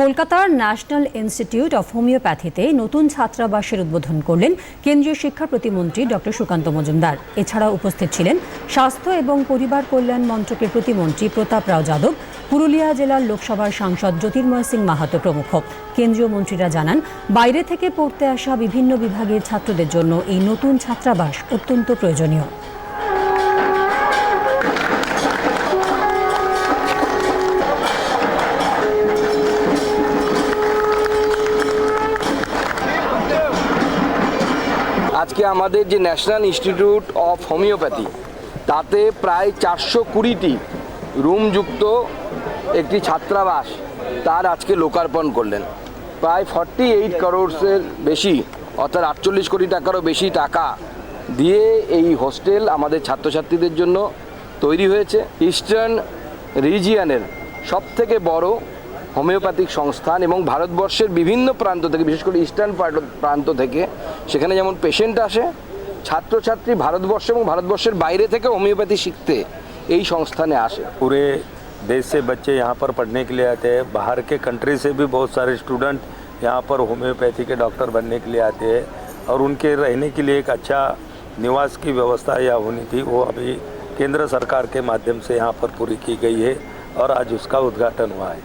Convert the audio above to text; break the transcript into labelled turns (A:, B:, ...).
A: কলকাতার national institute of হোমিওপ্যাথিতে নতুন ছাত্রাবাসের উদ্বোধন করলেন কেন্দ্রীয় শিক্ষা প্রতিমন্ত্রী ডক্টর সুকান্ত মজুমদার। এছাড়া উপস্থিত ছিলেন স্বাস্থ্য এবং পরিবার কল্যাণ মন্ত্রকের প্রতিমন্ত্রী প্রতাপ রাও যাদব, পুরুলিয়া জেলার লোকসভার সাংসদ জ্যোতির্ময় সিং মাহাতো প্রমুখ। কেন্দ্রীয় মন্ত্রীরা জানান, বাইরে থেকে পড়তে আসা বিভিন্ন বিভাগের ছাত্রদের জন্য এই নতুন ছাত্রাবাস অত্যন্ত প্রয়োজনীয়।
B: আজকে আমাদের যে ন্যাশনাল ইনস্টিটিউট অফ হোমিওপ্যাথি, তাতে প্রায় চারশো কুড়িটি রুমযুক্ত একটি ছাত্রাবাস তার আজকে লোকার্পণ করলেন। প্রায় ফর্টি এইট করোড়সের বেশি, অর্থাৎ আটচল্লিশ কোটি টাকারও বেশি টাকা দিয়ে এই হোস্টেল আমাদের ছাত্রছাত্রীদের জন্য তৈরি হয়েছে। ইস্টার্ন রিজিয়নের সবথেকে বড় হোমিওপ্যাথিক সংস্থান এবং ভারতবর্ষের বিভিন্ন প্রান্ত থেকে বিশেষ করে ইস্টার্ন প্রান্ত থেকে সেখানে যেমন পেশেন্ট আসে ছাত্রছাত্রী ভারতবর্ষ এবং ভারতবর্ষের বাইরে থেকে হোমিওপ্যাথি শিখতে এই সংস্থানে আসে
C: पूरे देश से बच्चे यहाँ पर पढ़ने के लिए आते हैं बाहर के कंट्री से भी बहुत सारे स्टूडेंट यहाँ पर होम्योपैथी के डॉक्टर बनने के लिए आते हैं और उनके रहने के लिए एक अच्छा निवास की व्यवस्था यहाँ होनी थी वो अभी केंद्र सरकार के माध्यम से यहाँ पर पूरी की गई है और आज उसका उद्घाटन हुआ है